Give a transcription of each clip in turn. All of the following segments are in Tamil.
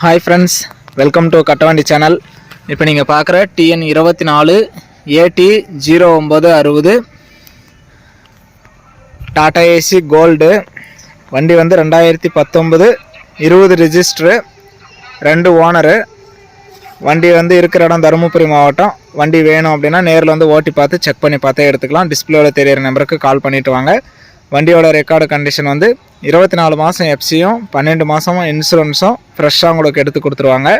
Hi friends welcome to Kattavandi channel இப்போ நீங்கள் பார்க்குற டிஎன் இருபத்தி நாலு ஏடி ஜீரோ ஒம்பது அறுபது. டாடா ஏசி கோல்டு வண்டி வந்து ரெண்டாயிரத்தி பத்தொம்பது இருபது ரிஜிஸ்ட்ரு ரெண்டு ஓனரு வண்டி வந்து இருக்கிற இடம் தருமபுரி மாவட்டம். வண்டி வேணும் அப்படின்னா நேரில் வந்து ஓட்டி பார்த்து செக் பண்ணி பார்த்தே எடுத்துக்கலாம். டிஸ்பிளேவில் தெரியிற நம்பருக்கு கால் பண்ணிவிட்டு வாங்க. வண்டியோட ரெக்கார்டு கண்டிஷன் வந்து இருபத்தி நாலு மாதம் எஃப்சியும் பன்னெண்டு மாதமும் இன்சூரன்ஸும் ஃப்ரெஷ்ஷாக உங்களுக்கு எடுத்து கொடுத்துருவாங்க.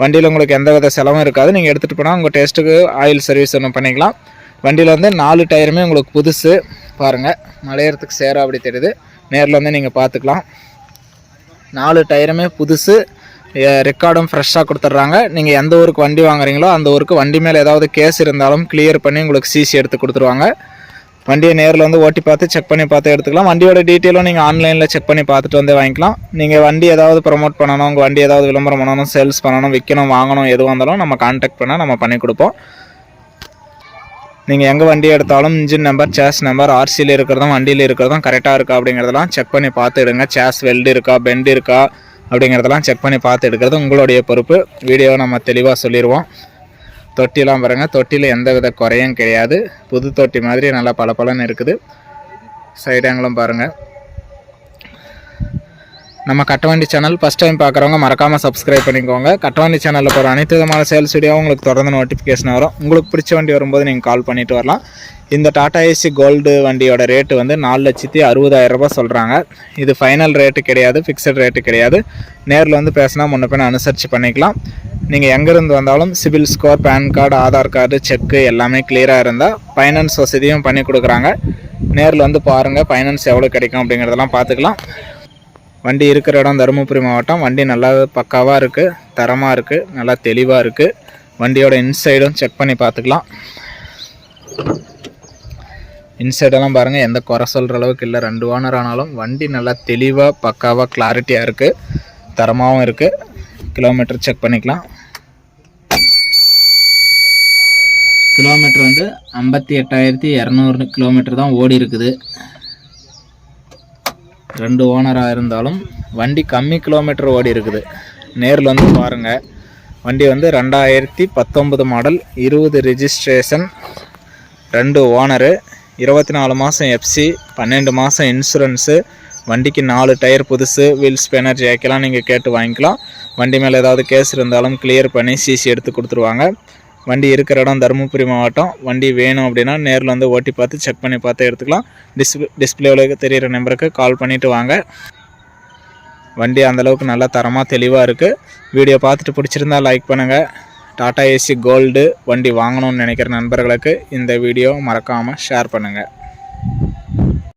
வண்டியில் உங்களுக்கு எந்த வித செலவும் இருக்காது. நீங்கள் எடுத்துகிட்டு போனால் உங்கள் டேஸ்ட்டுக்கு ஆயில் சர்வீஸ் ஒன்று பண்ணிக்கலாம். வண்டியில் வந்து நாலு டயருமே உங்களுக்கு புதுசு. பாருங்கள் மலையறதுக்கு சேர அப்படி தெரியுது. நேரில் வந்து நீங்கள் பார்த்துக்கலாம் நாலு டயருமே புதுசு. ரெக்கார்டும் ஃப்ரெஷ்ஷாக கொடுத்துட்றாங்க. நீங்கள் எந்த ஊருக்கு வண்டி வாங்குறீங்களோ அந்த ஊருக்கு வண்டி மேலே ஏதாவது கேஸ் இருந்தாலும் கிளியர் பண்ணி உங்களுக்கு சிசி எடுத்து கொடுத்துருவாங்க. வண்டியை நேரில் வந்து ஓட்டி பார்த்து செக் பண்ணி பார்த்து எடுத்துக்கலாம். வண்டியோட டீட்டெயிலும் நீங்கள் ஆன்லைனில் செக் பண்ணி பார்த்துட்டு வந்து வாங்கிக்கலாம். நீங்கள் வண்டி ஏதாவது ப்ரொமோட் பண்ணணும் உங்கள் வண்டி ஏதாவது விளம்பரம் பண்ணணும் சேல்ஸ் பண்ணணும் விற்கணும் வாங்கணும் எதுவாக இருந்தாலும் நம்ம கான்டாக்ட் பண்ணால் நம்ம பண்ணி கொடுப்போம். நீங்கள் எங்கே வண்டி எடுத்தாலும் இன்ஜின் நம்பர் சேஸ் நம்பர் ஆர்சியில் இருக்கிறதும் வண்டியில் இருக்கிறதும் கரெக்டாக இருக்கா அப்படிங்கிறதெல்லாம் செக் பண்ணி பார்த்து எடுங்க. சேஸ் வெல்டு இருக்கா பெண்ட் இருக்கா அப்படிங்கிறதெல்லாம் செக் பண்ணி பார்த்து எடுக்கிறது உங்களுடைய பொறுப்பு. வீடியோவை நம்ம தெளிவாக சொல்லிடுவோம் தொட்டிலாம் பாருங்கள் தொட்டியில் எந்த வித குறையும் கிடையாது. புது தொட்டி மாதிரி நல்லா பளபளன்னு இருக்குது. சைடாங்களும் பாருங்கள் நம்ம கட்டவண்டி சேனல் ஃபஸ்ட் டைம் பார்க்குறவங்க மறக்காமல் சப்ஸ்கிரைப் பண்ணிக்கோங்க. கட்டவண்டி சேனலில் போகிற அனைத்து விதமான சேல்ஸ் வீடியோவும் உங்களுக்கு தொடர்ந்து நோட்டிஃபிகேஷன் வரும். உங்களுக்கு பிடிச்ச வண்டி வரும்போது நீங்கள் கால் பண்ணிட்டு வரலாம். இந்த டாடா ஏசி கோல்டு வண்டியோட ரேட்டு வந்து நாலு லட்சத்தி அறுபதாயிரம் ரூபாய் சொல்கிறாங்க இது ஃபைனல் ரேட்டு கிடையாது ஃபிக்ஸட் ரேட்டு கிடையாது. நேரில் வந்து பேசினா முன்ன பின்ன அனுசரித்து பண்ணிக்கலாம். நீங்கள் எங்கேருந்து வந்தாலும் CIBIL score PAN card Aadhaar card check எல்லாமே கிளியராக இருந்தால் ஃபைனான்ஸ் வசதியும் பண்ணி கொடுக்குறாங்க. நேரில் வந்து பாருங்கள் ஃபைனான்ஸ் எவ்வளோ கிடைக்கும் அப்படிங்கிறதெல்லாம் பார்த்துக்கலாம். வண்டி இருக்கிற இடம் தருமபுரி மாவட்டம். வண்டி நல்லா பக்காவாக இருக்குது தரமாக இருக்குது நல்லா தெளிவாக இருக்குது வண்டியோட இன்சைடும் செக் பண்ணி பார்த்துக்கலாம். இன்சைடெல்லாம் பாருங்கள் எந்த குறை சொல்கிற அளவுக்கு இல்லை. ரெண்டு ஓனர் ஆனாலும் வண்டி நல்லா தெளிவாக பக்காவாக கிளாரிட்டியாக இருக்குது தரமாகவும் இருக்குது கிலோமீட்டர் செக் பண்ணிக்கலாம். கிலோமீட்டர் வந்து ஐம்பத்தி எட்டாயிரத்தி இரநூறு கிலோமீட்டர் தான் ஓடி இருக்குது. ரெண்டு ஓனராக இருந்தாலும் வண்டி கம்மி கிலோமீட்டர் ஓடி இருக்குது. நேரில் வந்து பாருங்கள் வண்டி வந்து ரெண்டாயிரத்தி பத்தொம்பது மாடல் இருபது ரிஜிஸ்ட்ரேஷன் ரெண்டு ஓனரு இருபத்தி நாலு மாதம் எஃப்சி பன்னெண்டு மாதம் இன்சூரன்ஸு வண்டிக்கு நாலு டயர் புதுசு வீல் ஸ்பேனர் ஜேக்கெல்லாம் நீங்கள் கேட்டு வாங்கிக்கலாம். வண்டி மேலே ஏதாவது கேஸ் இருந்தாலும் கிளியர் பண்ணி சிசி எடுத்து கொடுத்துருவாங்க. வண்டி இருக்கிற இடம் தருமபுரி மாவட்டம். வண்டி வேணும் அப்படின்னா நேரில் வந்து ஓட்டி பார்த்து செக் பண்ணி பார்த்து எடுத்துக்கலாம். டிஸ்பிளே டிஸ்பிளேவில் தெரியிற நம்பருக்கு கால் பண்ணிவிட்டு வாங்க. வண்டி அந்தளவுக்கு நல்லா தரமாக தெளிவாக இருக்குது வீடியோ பார்த்துட்டு பிடிச்சிருந்தா லைக் பண்ணுங்கள் டாடா ஏசி கோல்டு வண்டி வாங்கணும்னு நினைக்கிற நண்பர்களுக்கு இந்த வீடியோ மறக்காமல் ஷேர் பண்ணுங்கள்